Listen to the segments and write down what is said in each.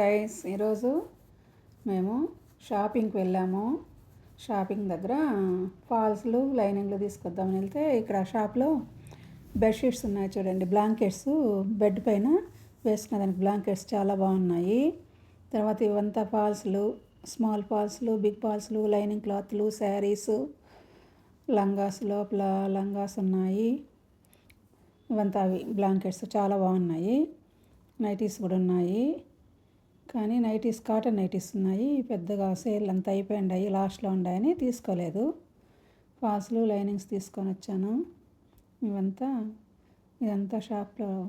Guys ఈరోజు మేము షాపింగ్కి వెళ్ళాము. షాపింగ్ దగ్గర ఫాల్స్లు లైనింగ్లు తీసుకొద్దామని వెళ్తే ఇక్కడ షాప్లో బెడ్షీట్స్ ఉన్నాయి చూడండి. బ్లాంకెట్స్ బెడ్ పైన వేసుకునే దానికి బ్లాంకెట్స్ చాలా బాగున్నాయి. తర్వాత ఇవంతా ఫాల్స్లు స్మాల్ ఫాల్స్లు బిగ్ ఫాల్స్లు లైనింగ్ క్లాత్లు శారీస్ లంగాస్ లోపల లంగాస్ ఉన్నాయి. ఇవంతా అవి బ్లాంకెట్స్ చాలా బాగున్నాయి. నైటీస్ కూడా ఉన్నాయి. కానీ నైటీస్ కాటన్ నైటీస్ ఉన్నాయి. పెద్దగా సేల్ అంతా అయిపోయిండాయి లాస్ట్లో ఉన్నాయని తీసుకోలేదు. ఫాల్స్లు లైనింగ్స్ తీసుకొని వచ్చాను. ఇవంతా ఇదంతా షాప్లో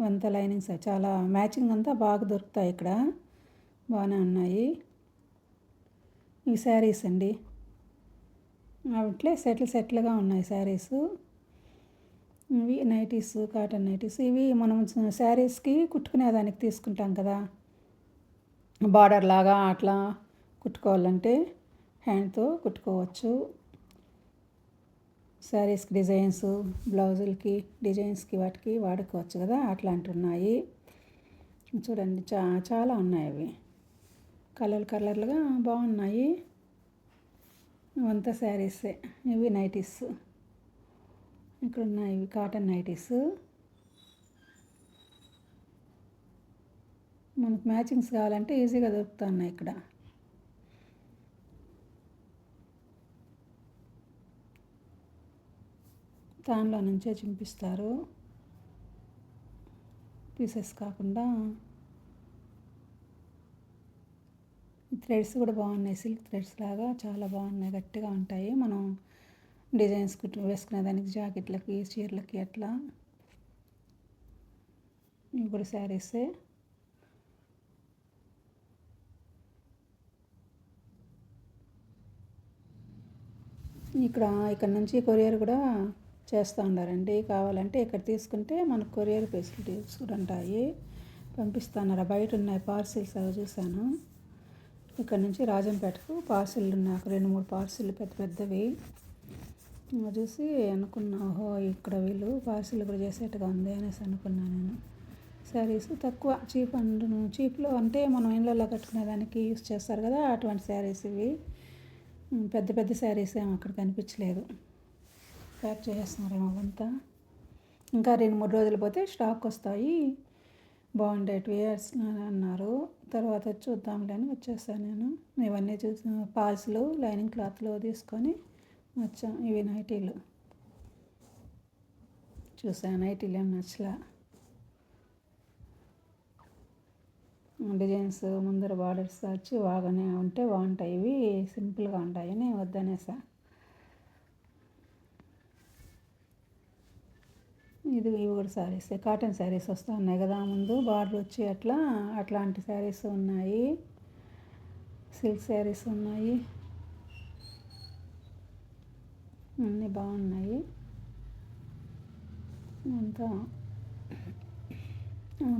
ఇవంతా లైనింగ్స్. చాలా మ్యాచింగ్ అంతా బాగా దొరుకుతాయి ఇక్కడ. బాగానే ఉన్నాయి. ఇవి శారీస్ అండి. అట్లే సెటిల్ సెటిల్గా ఉన్నాయి శారీస్. ఇవి నైటీస్ కాటన్ నైటీస్. ఇవి మనం శారీస్కి కుట్టుకునేదానికి తీసుకుంటాం కదా. బార్డర్ లాగా అట్లా కుట్టుకోవాలంటే హ్యాండ్తో కుట్టుకోవచ్చు. శారీస్కి డిజైన్స్ బ్లౌజులకి డిజైన్స్కి వాటికి వాడుకోవచ్చు కదా అట్లాంటివి ఉన్నాయి చూడండి చా చాలా ఉన్నాయి అవి. కలర్ కలర్లుగా బాగున్నాయి. ఇవంతా శారీసే ఇవి నైటీస్. ఇక్కడ ఉన్నాయి ఇవి కాటన్ నైటీస్. మనకు మ్యాచింగ్స్ కావాలంటే ఈజీగా దొరుకుతున్నాయి ఇక్కడ. దానిలో నుంచే చింపిస్తారు. పీసెస్ కాకుండా థ్రెడ్స్ కూడా బాగున్నాయి. సిల్క్ థ్రెడ్స్ లాగా చాలా బాగున్నాయి. గట్టిగా ఉంటాయి. మనం డిజైన్స్ వేసుకునే దానికి జాకెట్లకి చీరలకి అట్లా. ఇవి కూడా శారీసే. ఇక్కడ ఇక్కడ నుంచి కొరియర్ కూడా చేస్తూ ఉన్నారండి కావాలంటే ఇక్కడ తీసుకుంటే మనకు కొరియర్ ఫెసిలిటీస్ కూడా ఉంటాయి. పంపిస్తున్నారు బయట ఉన్నాయి పార్సిల్స్ అవి చూశాను. ఇక్కడ నుంచి రాజంపేటకు పార్సిల్ నాకు రెండు మూడు పార్సిల్ పెద్ద పెద్దవి. చూసి అనుకున్నా ఓహో ఇక్కడ వీళ్ళు పార్సిల్ కూడా చేసేట్టుగా ఉంది అనేసి అనుకున్నాను నేను. శారీస్ తక్కువ చీప్ అండ్ చీప్లో అంటే మనం ఇండ్లలో కట్టుకునే దానికి యూస్ చేస్తారు కదా అటువంటి శారీస్ ఇవి. పెద్ద పెద్ద శారీస్ ఏమో అక్కడ కనిపించలేదు. ప్యాక్ చేసేస్తున్నారేమో అవంతా ఇంకా రెండు మూడు రోజులు పోతే స్టాక్ వస్తాయి. బాగుండేటివి అన్నారు. తర్వాత చూద్దాంలే అని వచ్చేసాను నేను. ఇవన్నీ చూసి పాల్స్లు లైనింగ్ క్లాత్లు తీసుకొని వచ్చాం. ఇవి నైటీలు. చూసాను నైటీలు ఏం నచ్చలే. డిజైన్స్ ముందర బార్డర్స్ వచ్చి బాగానే ఉంటే బాగుంటాయి. ఇవి సింపుల్గా ఉంటాయి నేను వద్దనేసా. ఇది ఇవి కూడా శారీస్ కాటన్ శారీస్ వస్తూ ఉన్నాయి కదా ముందు. బార్డర్ వచ్చి అట్లా అట్లాంటి శారీస్ ఉన్నాయి. సిల్క్ శారీస్ ఉన్నాయి. అన్నీ బాగున్నాయి. అంతా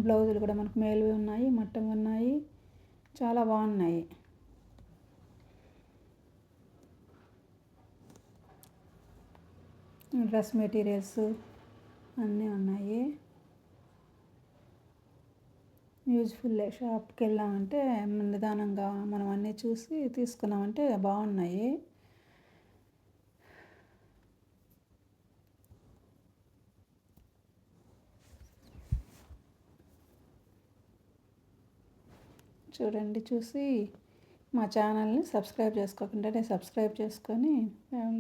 బ్లౌజులు కూడా మనకు మేలువి ఉన్నాయి మట్టం ఉన్నాయి చాలా బాగున్నాయి. డ్రెస్ మెటీరియల్స్ అన్నీ ఉన్నాయి. యూజ్ఫుల్ షాప్కి వెళ్ళామంటే నిదానంగా మనం అన్నీ చూసి తీసుకున్నామంటే బాగున్నాయి. చూడండి చూసి మా ఛానల్ని సబ్స్క్రైబ్ చేసుకోకుండా సబ్స్క్రైబ్ చేసుకొని ఫ్యామిలీ